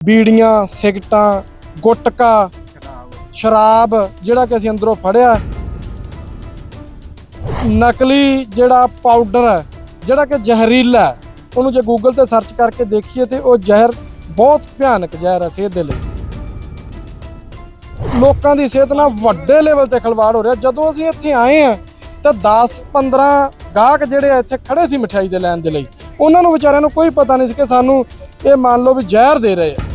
ਬੀੜੀਆਂ, ਸਿਗਟਾਂ, ਗੁਟਕਾ, ਸ਼ਰਾਬ ਜਿਹੜਾ ਕਿ ਅਸੀਂ ਅੰਦਰੋਂ ਫੜਿਆ ਨਕਲੀ ਜਿਹੜਾ ਪਾਊਡਰ ਹੈ, ਜਿਹੜਾ ਕਿ ਜ਼ਹਿਰੀਲਾ ਹੈ, ਉਹਨੂੰ ਜੇ ਗੂਗਲ ਤੇ ਸਰਚ ਕਰਕੇ ਦੇਖੀਏ ਤੇ ਉਹ ਜ਼ਹਿਰ ਬਹੁਤ ਭਿਆਨਕ ਜ਼ਹਿਰ ਹੈ ਸਿਹਤ ਦੇ ਲਈ। ਲੋਕਾਂ ਦੀ ਸਿਹਤ ਨਾਲ ਵੱਡੇ ਲੈਵਲ ਤੇ ਖਿਲਵਾੜ ਹੋ ਰਿਹਾ। ਜਦੋਂ ਅਸੀਂ ਇੱਥੇ ਆਏ ਆ ਤਾਂ 10 15 ਗਾਹਕ ਜਿਹੜੇ ਇੱਥੇ ਖੜੇ ਸੀ ਮਠਿਆਈ ਦੇ ਲੈਣ ਦੇ ਲਈ। ਉਹਨਾਂ ਨੂੰ ਵਿਚਾਰਿਆਂ ਨੂੰ ਕੋਈ ਪਤਾ ਨਹੀਂ ਸੀ ਕਿ ਸਾਨੂੰ ਇਹ ਮੰਨ ਲਓ ਵੀ ਜ਼ਹਿਰ ਦੇ ਰਹੇ ਆ।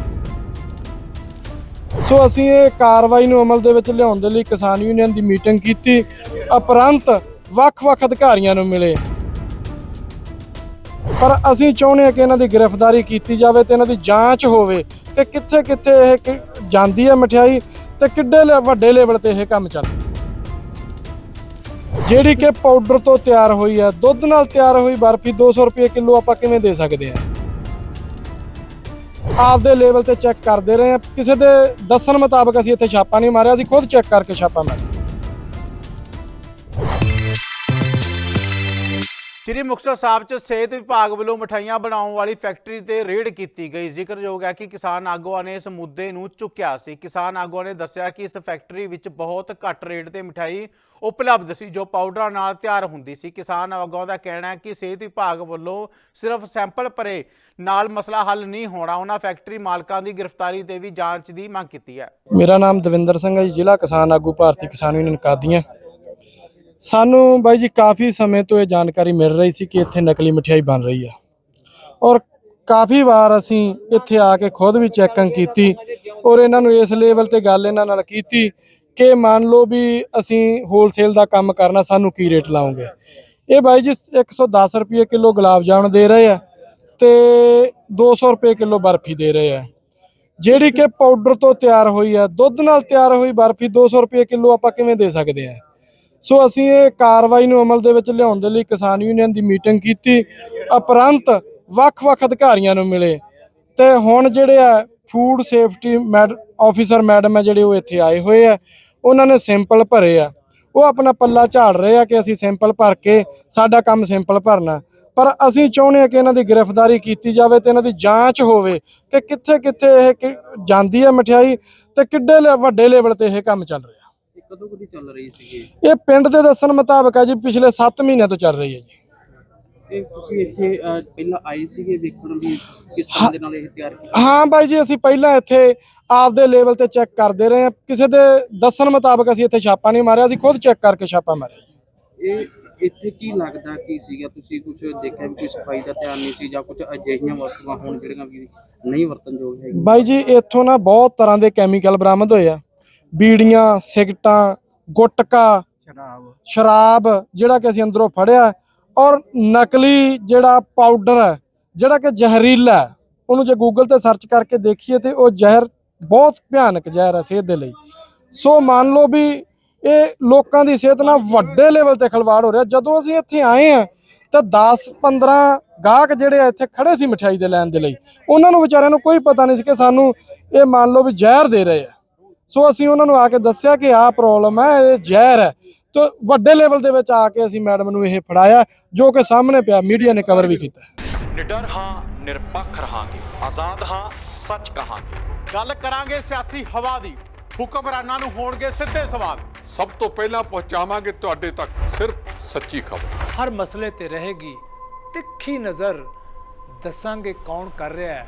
ਸੋ ਅਸੀਂ ਇਹ ਕਾਰਵਾਈ ਨੂੰ ਅਮਲ ਦੇ ਵਿੱਚ ਲਿਆਉਣ ਦੇ ਲਈ ਕਿਸਾਨ ਯੂਨੀਅਨ ਦੀ ਮੀਟਿੰਗ ਕੀਤੀ। ਉਪਰੰਤ ਵੱਖ-ਵੱਖ ਅਧਿਕਾਰੀਆਂ ਨੂੰ ਮਿਲੇ। ਪਰ ਅਸੀਂ ਚਾਹੁੰਦੇ ਹਾਂ ਕਿ ਇਹਨਾਂ ਦੀ ਗ੍ਰਿਫਤਾਰੀ ਕੀਤੀ ਜਾਵੇ ਤੇ ਇਹਨਾਂ ਦੀ ਜਾਂਚ ਹੋਵੇ ਕਿ ਕਿੱਥੇ-ਕਿੱਥੇ ਇਹ ਜਾਂਦੀ ਹੈ ਮਠਿਆਈ ਤੇ ਕਿੱਡੇ ਲੈ- ਵੱਡੇ ਲੈਵਲ ਤੇ ਇਹ ਕੰਮ ਚੱਲਦਾ ਜਿਹੜੀ ਕਿ ਪਾਊਡਰ ਤੋਂ ਤਿਆਰ ਹੋਈ ਹੈ, ਦੁੱਧ ਨਾਲ ਤਿਆਰ ਹੋਈ ਬਰਫੀ 200 ਰੁਪਏ ਕਿਲੋ ਆਪਾਂ ਕਿਵੇਂ ਦੇ ਸਕਦੇ ਹਾਂ? ਆਪਦੇ ਲੈਵਲ ਤੇ ਚੈੱਕ ਕਰਦੇ ਰਹੇ ਹਾਂ। ਕਿਸੇ ਦੇ ਦੱਸਣ ਮੁਤਾਬਕ ਅਸੀਂ ਇੱਥੇ ਛਾਪਾ ਨਹੀਂ ਮਾਰਿਆ, ਅਸੀਂ ਖੁਦ ਚੈੱਕ ਕਰਕੇ ਛਾਪਾ ਮਾਰਿਆ। ਸ੍ਰੀ ਮੁਕਤਸਰ ਸਾਹਿਬ 'ਚ ਸਿਹਤ ਵਿਭਾਗ ਵੱਲੋਂ ਮਠਾਈਆਂ ਬਣਾਉਣ ਵਾਲੀ ਫੈਕਟਰੀ ਤੇ ਰੇਡ ਕੀਤੀ ਗਈ। ਜ਼ਿਕਰਯੋਗ ਹੈ ਕਿ ਕਿਸਾਨ ਆਗੂਆਂ ਨੇ ਇਸ ਮੁੱਦੇ ਨੂੰ ਚੁੱਕਿਆ ਸੀ। ਕਿਸਾਨ ਆਗੂਆਂ ਨੇ ਦੱਸਿਆ ਕਿ ਇਸ ਫੈਕਟਰੀ ਵਿੱਚ ਬਹੁਤ ਘੱਟ ਰੇਟ ਤੇ ਮਠਾਈ ਉਪਲਬਧ ਸੀ, ਜੋ ਪਾਊਡਰਾਂ ਨਾਲ ਤਿਆਰ ਹੁੰਦੀ ਸੀ। ਕਿਸਾਨ ਆਗੂਆਂ ਦਾ ਕਹਿਣਾ ਹੈ ਕਿ ਸਿਹਤ ਵਿਭਾਗ ਵੱਲੋਂ ਸਿਰਫ ਸੈਂਪਲ ਭਰੇ ਨਾਲ ਮਸਲਾ ਹੱਲ ਨਹੀਂ ਹੋਣਾ, ਉਹਨਾਂ ਫੈਕਟਰੀ ਮਾਲਕਾਂ ਦੀ ਗ੍ਰਿਫਤਾਰੀ ਤੇ ਵੀ ਜਾਂਚ ਦੀ ਮੰਗ ਕੀਤੀ ਹੈ। ਮੇਰਾ ਨਾਮ ਦਵਿੰਦਰ ਸਿੰਘ ਹੈ ਜੀ, ਜ਼ਿਲ੍ਹਾ ਕਿਸਾਨ ਆਗੂ ਭਾਰਤੀ ਕਿਸਾਨ ਯੂਨੀਅਨ ਕਾਦੀਆਂ। ਸਾਨੂੰ ਬਾਈ ਜੀ ਕਾਫੀ ਸਮੇਂ ਤੋਂ ਇਹ ਜਾਣਕਾਰੀ ਮਿਲ ਰਹੀ ਸੀ ਕਿ ਇੱਥੇ ਨਕਲੀ ਮਠਿਆਈ ਬਣ ਰਹੀ ਆ। ਔਰ ਕਾਫੀ ਵਾਰ ਅਸੀਂ ਇੱਥੇ ਆ ਕੇ ਖੁਦ ਵੀ ਚੈਕਿੰਗ ਕੀਤੀ ਔਰ ਇਹਨਾਂ ਨੂੰ ਇਸ ਲੈਵਲ ਤੇ ਗੱਲ ਇਹਨਾਂ ਨਾਲ ਕੀਤੀ ਕਿ ਮੰਨ ਲਓ ਵੀ ਅਸੀਂ ਹੋਲਸੇਲ ਦਾ ਕੰਮ ਕਰਨਾ, ਸਾਨੂੰ ਕੀ ਰੇਟ ਲਾਉਂਗੇ ਇਹ ਬਾਈ ਜੀ 110 ਰੁਪਏ ਕਿਲੋ ਗੁਲਾਬ ਜਾਮਣ ਦੇ ਰਹੇ ਆ ਤੇ 200 ਰੁਪਏ ਕਿਲੋ ਬਰਫੀ ਦੇ ਰਹੇ ਆ। ਜਿਹੜੀ ਕਿ ਪਾਊਡਰ ਤੋਂ ਤਿਆਰ ਹੋਈ ਹੈ ਦੁੱਧ ਨਾਲ ਤਿਆਰ ਹੋਈ ਬਰਫੀ 200 ਰੁਪਏ ਕਿਲੋ ਆਪਾਂ ਕਿਵੇਂ ਦੇ ਸਕਦੇ ਹਾਂ ਸੋ ਅਸੀਂ ਇਹ ਕਾਰਵਾਈ ਨੂੰ ਅਮਲ ਦੇ ਵਿੱਚ ਲਿਆਉਣ ਦੇ ਲਈ ਕਿਸਾਨ ਯੂਨੀਅਨ ਦੀ ਮੀਟਿੰਗ ਕੀਤੀ। ਉਪਰੰਤ ਵੱਖ-ਵੱਖ ਅਧਿਕਾਰੀਆਂ ਨੂੰ ਮਿਲੇ ਤੇ ਹੁਣ ਜਿਹੜੇ ਆ ਫੂਡ ਸੇਫਟੀ ਮੈਡ, ਆਫੀਸਰ ਮੈਡਮ ਹੈ ਜਿਹੜੇ ਉਹ ਇੱਥੇ ਆਏ ਹੋਏ ਆ। ਉਹਨਾਂ ਨੇ ਸੈਂਪਲ ਭਰੇ ਆ। ਉਹ ਆਪਣਾ ਪੱਲਾ ਝਾੜ ਰਹੇ ਆ ਕਿ ਅਸੀਂ ਸੈਂਪਲ ਭਰ ਕੇ ਸਾਡਾ ਕੰਮ ਸੈਂਪਲ ਭਰਨਾ। ਪਰ ਅਸੀਂ ਚਾਹੁੰਦੇ ਹਾਂ ਕਿ ਇਹਨਾਂ ਦੀ ਗ੍ਰਿਫਤਾਰੀ ਕੀਤੀ ਜਾਵੇ ਤੇ ਇਹਨਾਂ ਦੀ ਜਾਂਚ ਹੋਵੇ ਕਿ ਕਿੱਥੇ-ਕਿੱਥੇ ਇਹ ਕਿ- ਜਾਂਦੀ ਹੈ ਮਠਿਆਈ ਤੇ ਕਿੱਡੇ ਲੈ- ਵੱਡੇ ਲੈਵਲ ਤੇ ਇਹ ਕੰਮ ਚੱਲ ਰਿਹਾ। ਕਦੋਂ ਕਦੀ ਚੱਲ ਰਹੀ ਸੀਗੀ? ਇਹ ਪਿੰਡ ਦੇ ਦੱਸਣ ਮੁਤਾਬਕ ਹੈ ਜੀ ਪਿਛਲੇ 7 ਮਹੀਨਿਆਂ ਤੋਂ ਚੱਲ ਰਹੀ ਹੈ ਜੀ। ਇਹ ਤੁਸੀਂ ਇੱਥੇ ਅਹ, ਪਹਿਲਾਂ ਆਏ ਸੀਗੇ ਵੇਖਣ ਵੀ ਕਿਸ ਤਰ੍ਹਾਂ ਦੇ ਨਾਲ ਇਹ ਤਿਆਰ ਕੀਤਾ? ਹਾਂ ਬਾਈ ਜੀ ਅਸੀਂ ਪਹਿਲਾਂ ਇੱਥੇ ਆਪਦੇ ਲੈਵਲ ਤੇ ਚੈੱਕ ਕਰਦੇ ਰਹੇ ਹਾਂ। ਕਿਸੇ ਦੇ ਦੱਸਣ ਮੁਤਾਬਕ ਅਸੀਂ ਇੱਥੇ ਛਾਪਾ ਨਹੀਂ ਮਾਰਿਆ ਅਸੀਂ ਖੁਦ ਚੈੱਕ ਕਰਕੇ ਛਾਪਾ ਮਾਰਿਆ ਜੀ। ਇਹ ਇੱਥੇ ਕੀ ਲੱਗਦਾ ਕੀ ਸੀਗਾ? ਤੁਸੀਂ ਕੁਝ ਦੇਖਿਆ ਵੀ ਕੋਈ ਸਫ਼ਾਈ ਦਾ ਧਿਆਨ ਨਹੀਂ ਸੀ ਜਾਂ ਕੁਝ ਅਜਿਹੀਆਂ ਵਸਤੂਆਂ ਹੋਣ ਜਿਹੜੀਆਂ ਵੀ ਨਹੀਂ ਵਰਤਨਯੋਗ ਹੈਗੀਆਂ? ਬਾਈ ਜੀ ਇੱਥੋਂ ਨਾ ਬਹੁਤ ਤਰ੍ਹਾਂ ਦੇ ਕੈਮੀਕਲ ਬਰਾਮਦ ਹੋਏ ਆ। ਬੀੜੀਆਂ ਸਿਗਟਾਂ ਗੁਟਕਾ ਸ਼ਰਾਬ। ਸ਼ਰਾਬ ਜਿਹੜਾ ਕਿ ਅਸੀਂ ਅੰਦਰੋਂ ਫੜਿਆ ਔਰ ਨਕਲੀ ਜਿਹੜਾ ਪਾਊਡਰ ਹੈ ਜਿਹੜਾ ਕਿ ਜ਼ਹਿਰੀਲਾ ਉਹਨੂੰ ਜੇ ਗੂਗਲ ਤੇ ਸਰਚ ਕਰਕੇ ਦੇਖੀਏ ਤੇ ਉਹ ਜ਼ਹਿਰ ਬਹੁਤ ਭਿਆਨਕ ਜ਼ਹਿਰ ਹੈ ਸਿਹਤ ਦੇ ਲਈ। ਸੋ ਮੰਨ ਲਓ ਵੀ ਇਹ ਲੋਕਾਂ ਦੀ ਸਿਹਤ ਨਾਲ ਵੱਡੇ ਲੈਵਲ ਤੇ ਖਿਲਵਾੜ ਹੋ ਰਿਹਾ। ਜਦੋਂ ਅਸੀਂ ਇੱਥੇ ਆਏ ਆ ਤਾਂ 10 15 ਗਾਹਕ ਜਿਹੜੇ ਆ ਇੱਥੇ ਖੜੇ ਸੀ ਮਠਿਆਈ ਦੇ ਲੈਣ ਦੇ ਲਈ। ਉਹਨਾਂ ਨੂੰ ਵਿਚਾਰਿਆਂ ਨੂੰ ਕੋਈ ਪਤਾ ਨਹੀਂ ਸੀ ਕਿ ਸਾਨੂੰ ਇਹ ਮੰਨ ਲਓ ਵੀ ਜ਼ਹਿਰ ਦੇ ਰਹੇ ਆ। ਸੋ ਅਸੀਂ ਉਹਨਾਂ ਨੂੰ ਆ ਕੇ ਦੱਸਿਆ ਕਿ ਆਹ ਪ੍ਰੋਬਲਮ ਹੈ ਇਹ ਜ਼ਹਿਰ ਹੈ। ਤੇ ਵੱਡੇ ਲੈਵਲ ਦੇ ਵਿੱਚ ਆ ਕੇ ਅਸੀਂ ਮੈਡਮ ਨੂੰ ਇਹ ਫੜਾਇਆ ਜੋ ਕਿ ਸਾਹਮਣੇ ਪਿਆ ਮੀਡੀਆ ਨੇ ਕਵਰ ਵੀ ਕੀਤਾ। ਨਿਡਰ ਹਾਂ ਨਿਰਪੱਖ ਰਹਾਂਗੇ। ਆਜ਼ਾਦ ਹਾਂ ਸੱਚ ਕਹਾਂਗੇ। ਗੱਲ ਕਰਾਂਗੇ ਸਿਆਸੀ ਹਵਾ ਦੀ। ਹੁਕਮਰਾਨਾਂ ਨੂੰ ਹੋਣਗੇ ਸਿੱਧੇ ਸਵਾਲ। ਸਭ ਤੋਂ ਪਹਿਲਾਂ ਪਹੁੰਚਾਵਾਂਗੇ ਤੁਹਾਡੇ ਤੱਕ ਸਿਰਫ ਸੱਚੀ ਖਬਰ। ਹਰ ਮਸਲੇ ਤੇ ਰਹੇਗੀ ਤਿੱਖੀ ਨਜ਼ਰ। ਦੱਸਾਂਗੇ ਕੌਣ ਕਰ ਰਿਹਾ ਹੈ।